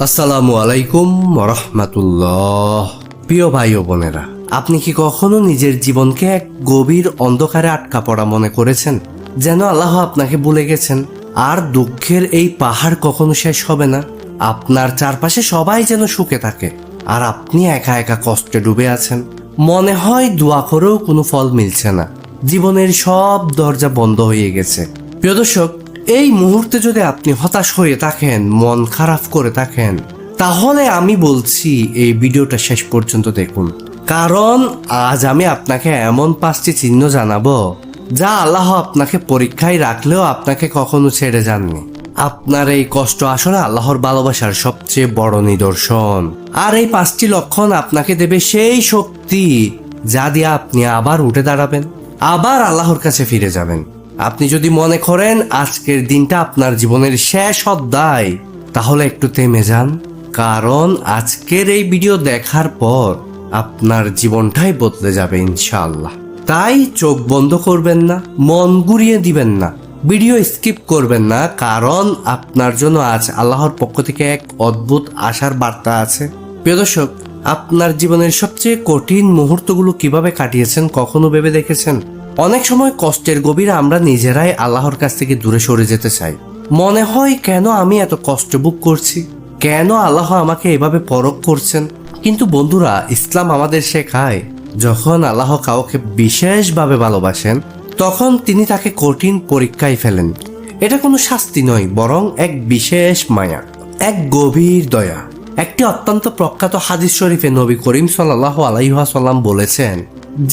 আসসালামু আলাইকুম রহমাতুল্লাহ প্রিয় ভাই ও বোনেরা, আপনি কি কখনো নিজের জীবনকে এক গভীর অন্ধকারে আটকা পড়া মনে করেছেন? যেন আল্লাহ আপনাকে ভুলে গেছেন। আর দুঃখের এই পাহাড় কখনো শেষ হবে না। আপনার চারপাশে সবাই যেন সুখে থাকে। আর আপনি একা একা কষ্টে ডুবে আছেন। মনে হয় দোয়া করেও কোনো ফল মিলছে না। জীবনের সব দরজা বন্ধ হয়ে গেছে। প্রিয় দর্শক, এই মুহূর্তে যদি আপনি হতাশ হয়ে থাকেন, মন খারাপ করে থাকেন, তাহলে আমি বলছি এই ভিডিওটা শেষ পর্যন্ত দেখুন। কারণ আজ আমি আপনাকে এমন পাঁচটি চিহ্ন জানাব, যা আল্লাহ আপনাকে পরীক্ষায় রাখলেও আপনাকে কখনো ছেড়ে যাননি। আপনার এই কষ্ট আসলে আল্লাহর ভালোবাসার সবচেয়ে বড় নিদর্শন। আর এই পাঁচটি লক্ষণ আপনাকে দেবে সেই শক্তি, যা দিয়ে আপনি আবার উঠে দাঁড়াবেন। আবার আল্লাহর কাছে ফিরে যাবেন। আপনি যদি মনে করেন আজকের দিনটা আপনার জীবনের শেষ অধ্যায়, তাহলে একটু থেমে যান, কারণ আজকের এই ভিডিও দেখার পর আপনার জীবনটাই বদলে যাবে ইনশাআল্লাহ। তাই চোখ বন্ধ করবেন না, মন গুড়িয়ে দিবেন না, ভিডিও স্কিপ করবেন না, কারণ আপনার জন্য আজ আল্লাহর পক্ষ থেকে এক অদ্ভুত আশার বার্তা আছে। প্রিয় দর্শক আপনার জীবনের সবচেয়ে কঠিন মুহূর্তগুলো কীভাবে কাটিয়েছেন কখনো ভেবে দেখেছেন? অনেক সময় কষ্টের গভীরে আমরা নিজেরাই আল্লাহর কাছ থেকে দূরে সরে যেতে চাই। মনে হয়, কেন আমি এত কষ্ট বুক করছি? কেন আল্লাহ আমাকে এভাবে পরখ করছেন? কিন্তু বন্ধুরা, ইসলাম আমাদের শেখায়, যখন আল্লাহ কাউকে বিশেষভাবে ভালোবাসেন, তখন তিনি তাকে কঠিন পরীক্ষায় ফেলেন। এটা কোনো শাস্তি নয়, বরং এক বিশেষ মায়া, এক গভীর দয়া। একটি অত্যন্ত প্রখ্যাত হাদিস শরীফে নবী করিম সাল্লাহ আলাইহাসাল্লাম বলেছেন,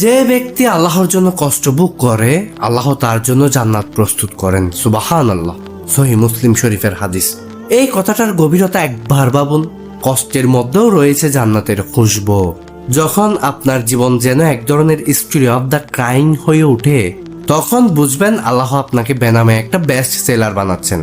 যে ব্যক্তি আল্লাহর জন্য কষ্ট বুক করে, আল্লাহ তার জন্য জান্নাত প্রস্তুত করেন। সুবাহান আল্লাহ সহি মুসলিম শরীফের হাদিস। এই কথাটার গভীরতা একবার ভাবুন, কষ্টের মধ্যেও রয়েছে জান্নাতের খুশবু। যখন আপনার জীবন যেন এক ধরনের স্টোরি অফ দ্য ক্রাইম হয়ে ওঠে, তখন বুঝবেন আল্লাহ আপনাকে বেনামে একটা বেস্ট সেলার বানাচ্ছেন।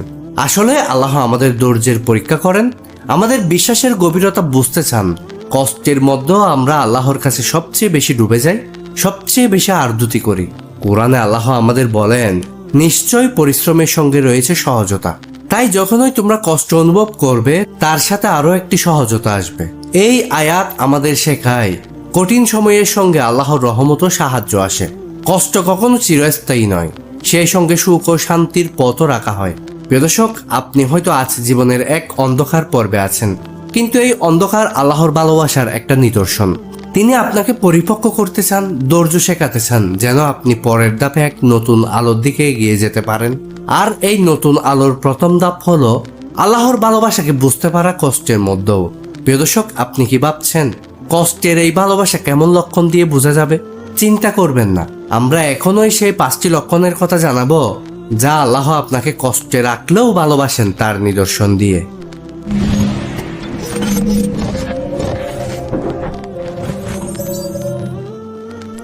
আসলে আল্লাহ আমাদের ধৈর্যের পরীক্ষা করেন আমাদের বিশ্বাসের গভীরতা বুঝতে চান। কষ্টের মধ্যেও আমরা আল্লাহর কাছে সবচেয়ে বেশি ডুবে যাই, সবচেয়ে বেশি আরদুতি করি। কোরআনে আল্লাহ আমাদের বলেন, নিশ্চয় পরিশ্রমের সঙ্গে রয়েছে সহজতা। তাই যখনই তোমরা কষ্ট অনুভব করবে, তার সাথে আরও একটি সহজতা আসবে। এই আয়াত আমাদের শেখায়, কঠিন সময়ের সঙ্গে আল্লাহর রহমত ও সাহায্য আসে। কষ্ট কখনো চিরস্থায়ী নয়, সেই সঙ্গে সুখ ও শান্তির পথও রাখা হয়। দর্শক, আপনি হয়তো আজ জীবনের এক অন্ধকার পর্বে আছেন, কিন্তু এই অন্ধকার আল্লাহর ভালোবাসার একটা নিদর্শন। তিনি আপনাকে পরিপক্ক করতে চান, ধৈর্য শেখাতে চান, যেন আপনি পরের ধাপে এক নতুন আলোর দিকে এগিয়ে যেতে পারেন। আর এই নতুন আলোর প্রথম ধাপ হলো আল্লাহর ভালোবাসাকে বুঝতে পারা কষ্টের মধ্যেও। প্রিয় দর্শক, আপনি কি ভাবছেন, কষ্টের এই ভালোবাসা কেমন লক্ষণ দিয়ে বোঝা যাবে? চিন্তা করবেন না, আমরা এখনোই সেই পাঁচটি লক্ষণের কথা জানাব। যা আল্লাহ আপনাকে কষ্টে রাখলেও ভালোবাসেন তার নিদর্শন দিয়ে।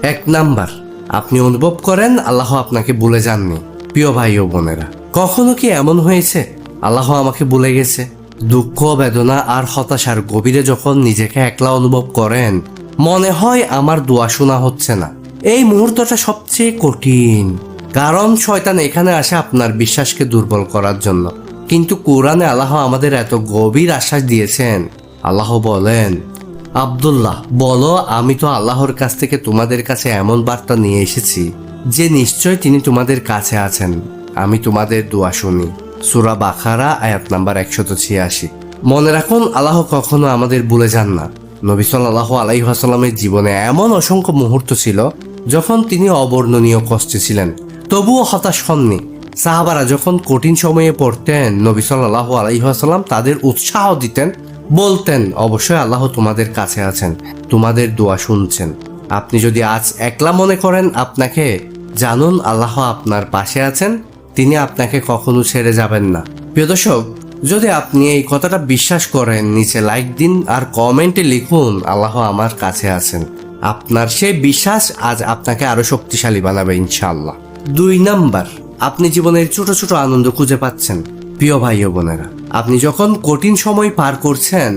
এক নাম্বার, আপনি অনুভব করেন আল্লাহ আপনাকে ভুলে যাননি। প্রিয় ভাই ও বোনেরা, কখনো কি এমন হয়েছে? আল্লাহ আমাকে ভুলে গেছে। দুঃখ, বেদনা আর হতাশার গভীরে যখন নিজেকে একলা অনুভব করেন, মনে হয় আমার দোয়া শোনা হচ্ছে না। এই মুহূর্তটা সবচেয়ে কঠিন। কারণ শয়তান এখানে আসে আপনার বিশ্বাসকে দুর্বল করার জন্য। কিন্তু কোরআনে আল্লাহ আমাদের এত গভীর আশ্বাস দিয়েছেন। আল্লাহ বলেন, আবদুল্লাহ, বলো, আমি তো আল্লাহর কাছ থেকে তোমাদের কাছে এমন বার্তা নিয়ে এসেছি যে নিশ্চয় তিনি তোমাদের কাছে আছেন। আমি তোমাদের দোয়া শুনি। সুরা বাখারা আয়াত নাম্বার একশত ছিয়াশি। মনে রাখুন, আল্লাহ কখনো আমাদের ভুলে যান না। নবী সাল্লাহ আলাইহাসাল্লামের জীবনে এমন অসংখ্য মুহূর্ত ছিল যখন তিনি অবর্ণনীয় কষ্টে ছিলেন। তবুও হতাশ হননি। সাহাবারা যখন কঠিন সময়ে পড়তেন, নবী সাল্লাহ আলাইহাসাল্লাম তাদের উৎসাহ দিতেন, বলতেন, অবশ্যই আল্লাহ তোমাদের কাছে আছেন, তোমাদের দোয়া শুনছেন। আপনি যদি আজ একলা মনে করেন আপনাকে, জানুন আল্লাহ আপনার পাশে আছেন, তিনি আপনাকে কখনো ছেড়ে যাবেন না। প্রিয় দর্শক, যদি আপনি এই কথাটা বিশ্বাস করেন, নিচে লাইক দিন আর কমেন্টে লিখুন, আল্লাহ আমার কাছে আছেন। আপনার সেই বিশ্বাস আজ আপনাকে আরও শক্তিশালী বানাবে, ইনশাআল্লাহ। দুই নাম্বার, আপনি জীবনের ছোট ছোট আনন্দ খুঁজে পাচ্ছেন। প্রিয় ভাই ও বোনেরা, আপনি যখন কঠিন সময় পার করছেন,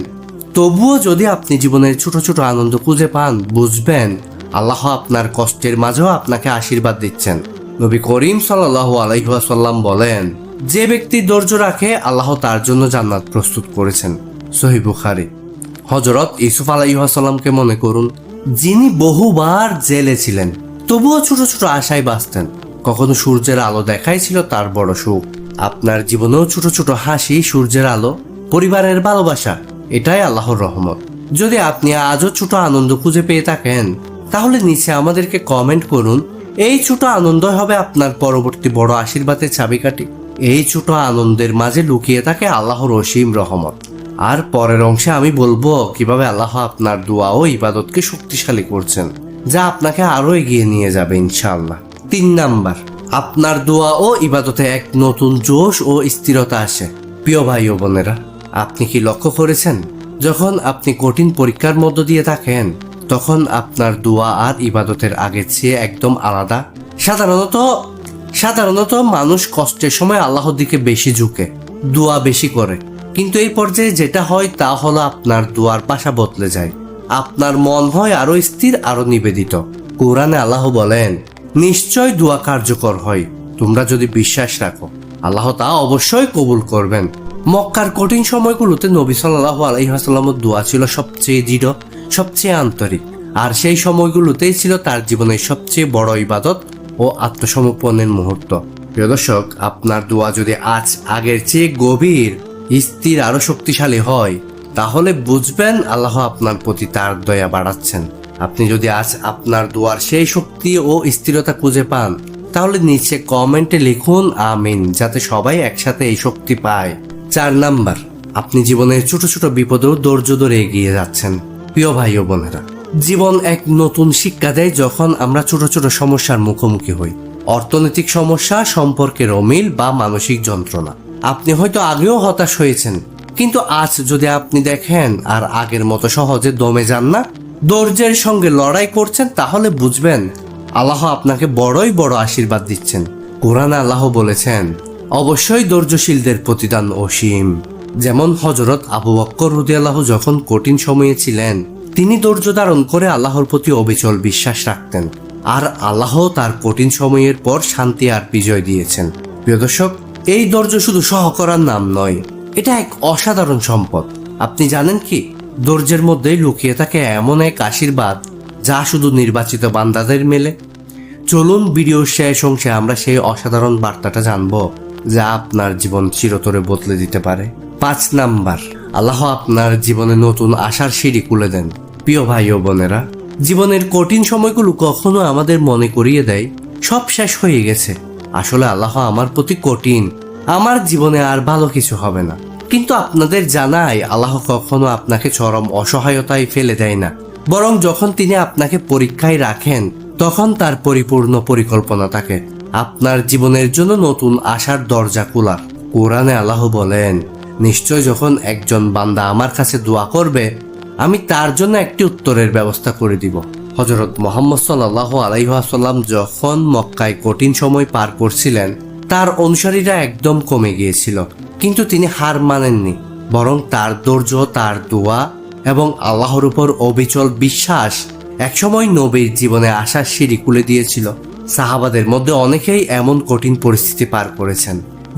তবুও যদি আপনি জীবনের ছোট ছোট আনন্দ খুঁজে পান, বুঝবেন আল্লাহ আপনার কষ্টের মাঝেও আপনাকে আশীর্বাদ দিচ্ছেন। নবী করিম সাল্লাহ আলাইহাসাল্লাম বলেন, যে ব্যক্তি ধৈর্য রাখে, আল্লাহ তার জন্য জান্নাত প্রস্তুত করেছেন। সহি বুখারি। হজরত ইসুফ আলাইহাসাল্লামকে মনে করুন, যিনি বহুবার জেলে ছিলেন, তবুও ছোট ছোট আশায় বাঁচতেন। কখনো সূর্যের আলো দেখাই ছিল তার বড় সুখ। আপনার জীবনেও ছোট ছোট হাসি সূর্যের আলো, পরিবারের ভালোবাসা, এটাই আল্লাহর রহমত। যদি আপনি আজও ছোট আনন্দ খুঁজে পেয়ে থাকেন, তাহলে নিচে আমাদেরকে কমেন্ট করুন, এই ছোট আনন্দ হবে আপনার পরবর্তী বড় আশীর্বাদের চাবিকাঠি। এই ছোট আনন্দের মাঝে লুকিয়ে থাকে আল্লাহর অসীম রহমত। আর পরের অংশে আমি বলব কীভাবে আল্লাহ আপনার দোয়া ও ইবাদতকে শক্তিশালী করছেন, যা আপনাকে আরও এগিয়ে নিয়ে যাবে ইনশাআল্লাহ। তিন নাম্বার। আপনার দোয়া ও ইবাদতে এক নতুন জোশ ও স্থিরতা আসে। প্রিয় ভাই ও বোনেরা, আপনি কি লক্ষ্য করেছেন? যখন আপনি কঠিন পরীক্ষার মধ্য দিয়ে থাকেন, তখন আপনার দোয়া আর ইবাদতের আগের চেয়ে একদম আলাদা। সাধারণত সাধারণত মানুষ কষ্টের সময় আল্লাহর দিকে বেশি ঝুঁকে, দোয়া বেশি করে। কিন্তু এই পর্যায়ে যেটা হয় তা হলো আপনার দোয়ার পাশা বদলে যায়। আপনার মন হয় আরও স্থির, আরও নিবেদিত। কোরআনে আল্লাহ বলেন নিশ্চয় দোয়া কার্যকর হয়। তোমরা যদি বিশ্বাস রাখো, আল্লাহ তা অবশ্যই কবুল করবেন। মক্কার কঠিন সময়গুলোতে নবী সাল্লাহ আলহিহাস্লামের দোয়া ছিল সবচেয়ে দৃঢ়, সবচেয়ে আন্তরিক। আর সেই সময়গুলোতেই ছিল তার জীবনের সবচেয়ে বড় ইবাদত ও আত্মসমর্পণের মুহূর্ত। প্রিয় দর্শক, আপনার দোয়া যদি আজ আগের চেয়ে গভীর, স্থির আরও শক্তিশালী হয়, তাহলে বুঝবেন আল্লাহ আপনার প্রতি তার দয়া বাড়াচ্ছেন। আপনি যদি আজ আপনার দোয়ার সেই শক্তি ও স্থিরতা খুঁজে পান, তাহলে নিচে কমেন্টে লিখুন আমিন, যাতে সবাই একসাথে এই শক্তি পায়। চার নাম্বার, আপনি জীবনের ছোট ছোট বিপদেও ধৈর্য ধরে এগিয়ে যাচ্ছেন। প্রিয় ভাই ও বোনেরা, জীবন এক নতুন শিক্ষা দেয় যখন আমরা ছোট ছোট সমস্যার মুখোমুখি হই। অর্থনৈতিক সমস্যা, সম্পর্কের অমিল বা মানসিক যন্ত্রণা। আপনি হয়তো আগেও হতাশ হয়েছেন, কিন্তু আজ যদি আপনি দেখেন আর আগের মতো সহজে দমে যান না ধৈর্যের সঙ্গে লড়াই করছেন, তাহলে বুঝবেন আল্লাহ আপনাকে বড়ই বড় আশীর্বাদ দিচ্ছেন। কোরআন আল্লাহ বলেছেন, অবশ্যই ধৈর্যশীলদের প্রতিদান অসীম। যেমন হজরত আবু বক্কর রুদিয়াল্লাহ যখন কঠিন সময়ে ছিলেন, তিনি ধৈর্য ধারণ করে আল্লাহর প্রতি অবিচল বিশ্বাস রাখতেন। আর আল্লাহ তার কঠিন সময়ের পর শান্তি আর বিজয় দিয়েছেন। প্রিয় দর্শক, এই ধৈর্য শুধু সহ করার নাম নয়, এটা এক অসাধারণ সম্পদ। আপনি জানেন কি? ধৈর্যের মধ্যেই লুকিয়ে থাকে এমন এক আশীর্বাদ, যা শুধু নির্বাচিত বান্দাদের মেলে। চলুন ভিডিও শেষ অংশে আমরা সেই অসাধারণ বার্তাটা জানব, যা আপনার জীবন চিরতরে বদলে দিতে পারে। পাঁচ নাম্বার, আল্লাহ আপনার জীবনে নতুন আশার সিঁড়ি খুলে দেন। প্রিয় ভাই ও বোনেরা, জীবনের কঠিন সময়গুলো কখনো আমাদের মনে করিয়ে দেয়, সব শেষ হয়ে গেছে। আসলে আল্লাহ আমার প্রতি কঠিন, আমার জীবনে আর ভালো কিছু হবে না। কিন্তু আপনাদের জানাই আল্লাহ কখনো আপনাকে চরম অসহায়তায় ফেলে দেয় না। বরং যখন তিনি আপনাকে পরীক্ষায় রাখেন, তখন তার পরিপূর্ণ পরিকল্পনা থাকে। আপনার জীবনের জন্য নতুন আশার দরজা খোলা। কোরআনে আল্লাহ বলেন, নিশ্চয় যখন একজন বান্দা আমার কাছে দোয়া করবে, আমি তার জন্য একটি উত্তরের ব্যবস্থা করে দিব। হজরত মোহাম্মদ সাল্লাহ আলাইহাসাল্লাম যখন মক্কায় কঠিন সময় পার করছিলেন, তার অনুসারীরা একদম কমে গিয়েছিল। কিন্তু তিনি হার মানেননি, বরং তার ধৈর্য, তার দোয়া এবং আল্লাহর উপর অবিচল বিশ্বাস একসময় নবীর জীবনে আশার সিঁড়ি খুলে দিয়েছিল। সাহাবাদের মধ্যে অনেকেই এমন কঠিন পরিস্থিতি পার করেছেন,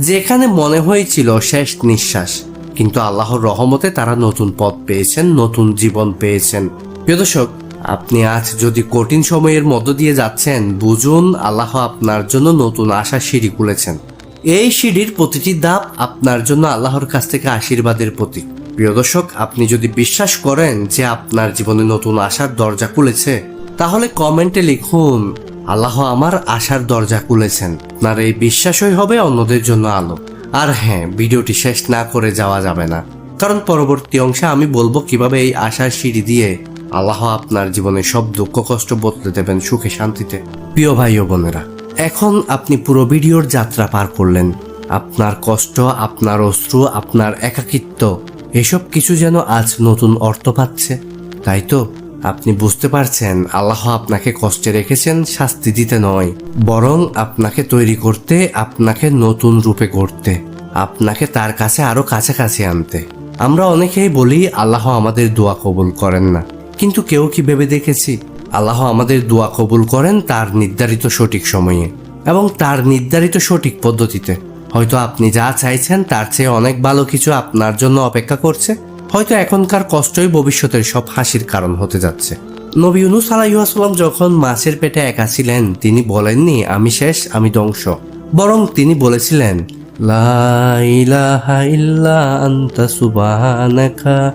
যেখানে মনে হয়েছিল শেষ নিঃশ্বাস। কিন্তু আল্লাহর রহমতে তারা নতুন পথ পেয়েছেন, নতুন জীবন পেয়েছেন। প্রিয় দর্শক, আপনি আজ যদি কঠিন সময়ের মধ্য দিয়ে যাচ্ছেন, বুঝুন আল্লাহ আপনার জন্য নতুন আশার সিঁড়ি খুলেছেন। এই সিঁড়ির প্রতিটি ধাপ আপনার জন্য আল্লাহর কাছ থেকে আশীর্বাদের প্রতীক। প্রিয় দর্শক, আপনি যদি বিশ্বাস করেন যে আপনার জীবনে নতুন আশার দরজা খুলেছে, তাহলে কমেন্টে লিখুন, আল্লাহ আমার আশার দরজা খুলেছেন। আপনার এই বিশ্বাসই হবে অন্যদের জন্য আলো। আর হ্যাঁ ভিডিওটি শেষ না করে যাওয়া যাবে না। কারণ পরবর্তী অংশে আমি বলব কীভাবে এই আশার সিঁড়ি দিয়ে আল্লাহ আপনার জীবনে সব দুঃখ, কষ্ট বদলে দেবেন সুখে শান্তিতে। প্রিয় ভাই ও বোনেরা এখন আপনি পুরো ভিডিওর যাত্রা পার করলেন। আপনার কষ্ট, আপনার অশ্রু, আপনার একাকিত্ব, এসব কিছু যেন আজ নতুন অর্থ পাচ্ছে। তাই তো, আপনি বুঝতে পারছেন, আল্লাহ আপনাকে কষ্টে রেখেছেন, শাস্তি দিতে নয়। বরং আপনাকে তৈরি করতে, আপনাকে নতুন রূপে করতে আপনাকে তার কাছে আরও কাছাকাছি আনতে। আমরা অনেকেই বলি, আল্লাহ আমাদের দোয়া কবুল করেন না। কিন্তু কেউ কি ভেবে দেখেছি? আল্লাহ আমাদের দোয়া কবুল করেন তার নির্ধারিত সঠিক সময়ে এবং তার নির্ধারিত সঠিক পদ্ধতিতে। হয়তো আপনি যা চাইছেন তার চেয়ে অনেক ভালো কিছু আপনার জন্য অপেক্ষা করছে। হয়তো এখনকার কষ্টই ভবিষ্যতের সব হাসির কারণ হতে যাচ্ছে। নবী ইউনুস আলাইহাসাল্লাম যখন মাছের পেটে একা ছিলেন, তিনি বলেননি, আমি শেষ, আমি ধ্বংস। বরং তিনি বলেছিলেন, লা ইলাহা ইল্লা আনতা সুবহানাকা।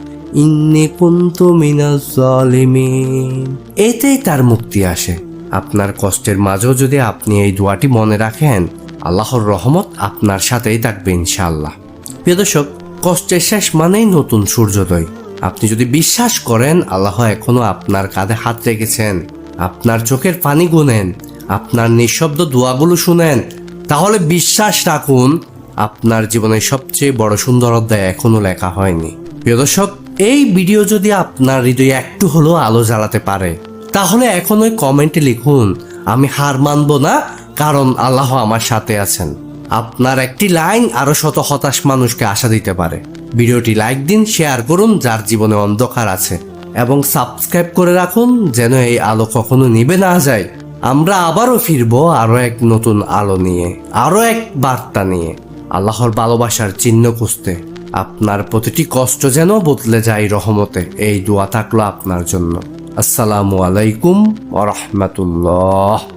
মিনাজ এতেই তার মুক্তি আসে। আপনার কষ্টের মাঝেও যদি আপনি এই দোয়াটি মনে রাখেন, আল্লাহর রহমত আপনার সাথেই থাকবে ইনশাআল্লাহ। প্রিয় দর্শক, কষ্টের শেষ মানেই নতুন সূর্যোদয়। আপনি যদি বিশ্বাস করেন, আল্লাহ এখনও আপনার কাঁধে হাত রেখেছেন, আপনার চোখের পানি গুনেন, আপনার নিঃশব্দ দোয়াগুলো শুনেন, তাহলে বিশ্বাস রাখুন, আপনার জীবনের সবচেয়ে বড় সুন্দর অধ্যায় এখনও লেখা হয়নি। প্রিয় দর্শক এই ভিডিও যদি আপনার হৃদয়ে একটু হলেও আলো জ্বালাতে পারে, তাহলে এখন ওই কমেন্টে লিখুন, আমি হার মানব না, কারণ আল্লাহ আমার সাথে আছেন। আপনার একটি লাইন আরও শত হতাশ মানুষকে আশা দিতে পারে। ভিডিওটি লাইক দিন, শেয়ার করুন, যার জীবনে অন্ধকার আছে, এবং সাবস্ক্রাইব করে রাখুন, যেন এই আলো কখনো নিবে না যায়। আমরা আবারও ফিরবো আরও এক নতুন আলো নিয়ে, আরও এক বার্তা নিয়ে, আল্লাহর ভালোবাসার চিহ্ন খুঁজতে। আপনার প্রতিটি কষ্ট যেন বদলে যায় রহমতে। এই দোয়া থাকল আপনার জন্য। আসসালামু আলাইকুম ওরহমতুল্লাহ